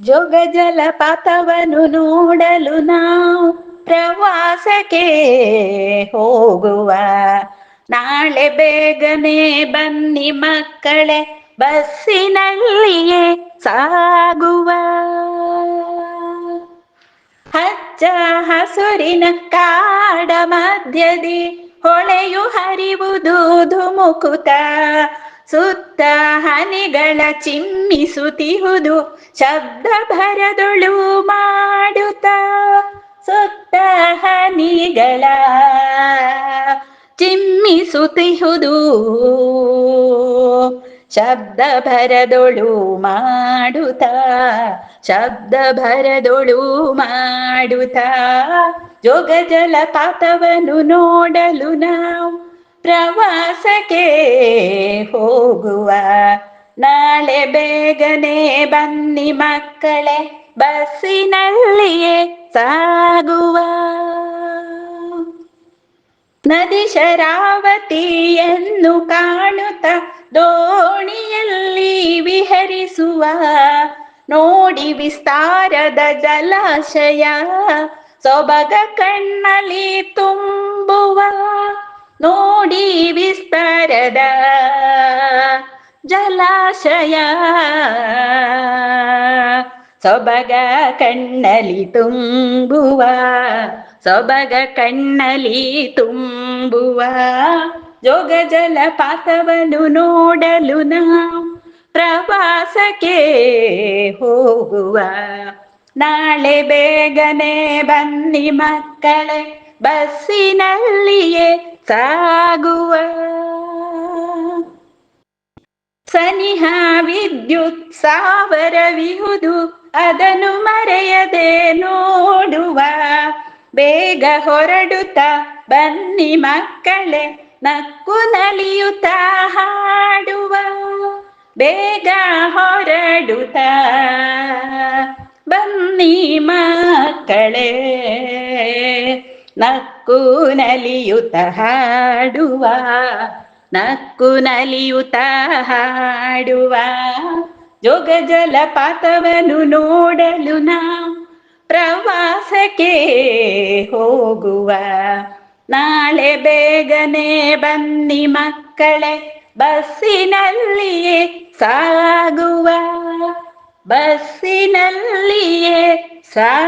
ಜೋಗ ಜಲಪಾತವನ್ನು ನೋಡಲು ನಾವು ಪ್ರವಾಸಕ್ಕೆ ಹೋಗುವ. ನಾಳೆ ಬೇಗನೆ ಬನ್ನಿ ಮಕ್ಕಳೇ, ಬಸ್ಸಿನಲ್ಲಿಯೇ ಸಾಗುವ. ಹಚ್ಚ ಹಸುರಿನ ಕಾಡ ಮಧ್ಯದಿ ಹೊಳೆಯು ಹರಿವುದು ಧುಮುಕುತ. ಸುತ್ತ ಹನಿಗಳ ಚಿಮ್ಮಿಸುತ್ತಿಹುದು ಶಬ್ದ ಭರದೊಳು ಮಾಡುತ್ತ ಸುತ್ತ ಹನಿಗಳ ಚಿಮ್ಮಿಸುತ್ತಿಹುದು. ಶಬ್ದ ಭರದೊಳು ಮಾಡುತ್ತ ಶಬ್ದ ಭರದೊಳು ಮಾಡುತ್ತ ಜೋಗ ಜಲಪಾತವನ್ನು ನೋಡಲು ನಾವು ಪ್ರವಾಸಕ್ಕೆ ಹೋಗುವ ನಾಳೆ ಬೇಗನೆ ಬನ್ನಿ ಮಕ್ಕಳೇ, ಬಸ್ಸಿನಲ್ಲಿಯೇ ಸಾಗುವ. ನದಿ ಶರಾವತಿಯನ್ನು ಕಾಣುತ್ತ ದೋಣಿಯಲ್ಲಿ ವಿಹರಿಸುವ. ನೋಡಿ ವಿಸ್ತಾರದ ಜಲಾಶಯ, ಸೊಬಗ ಕಣ್ಣಲ್ಲಿ ತುಂಬುವ. ನೋಡಿ ವಿಸ್ತಾರದ ಜಲಾಶಯ. ಸೊಬಗ ಕಣ್ಣಲಿ ತುಂಬುವ, ಸೊಬಗ ಕಣ್ಣಲಿ ತುಂಬುವ. ಜೋಗ ಜಲಪಾತವನ್ನು ನೋಡಲು ನಾವು ಪ್ರವಾಸಕ್ಕೆ ಹೋಗುವ. ನಾಳೆ ಬೇಗನೆ ಬನ್ನಿ ಮಕ್ಕಳೇ, ಬಸ್ಸಿನಲ್ಲಿಯೇ ಸಾಗುವ. ಸನಿಹ ವಿದ್ಯುತ್ ಸಾವರವಿಹುದು, ಅದನ್ನು ಮರೆಯದೆ ನೋಡುವ. ಬೇಗ ಹೊರಡುತ್ತ ಬನ್ನಿ ಮಕ್ಕಳೇ, ನಕ್ಕು ನಲಿಯುತ್ತ ಹಾಡುವ. ಬೇಗ ಹೊರಡುತ್ತ ಬನ್ನಿ ಮಕ್ಕಳೇ, ನಕ್ಕು ನಲಿಯುತ್ತ ಹಾಡುವ. ನಕ್ಕು ನಲಿಯುತ್ತ ಹಾಡುವ ಜೋಗ ಜಲಪಾತವನ್ನು ನೋಡಲು ನಾ ಪ್ರವಾಸಕ್ಕೆ ಹೋಗುವ. ನಾಳೆ ಬೇಗನೆ ಬನ್ನಿ ಮಕ್ಕಳೇ, ಬಸ್ಸಿನಲ್ಲಿಯೇ ಸಾಗುವ. ಬಸ್ಸಿನಲ್ಲಿಯೇ ಸಾಗುವ.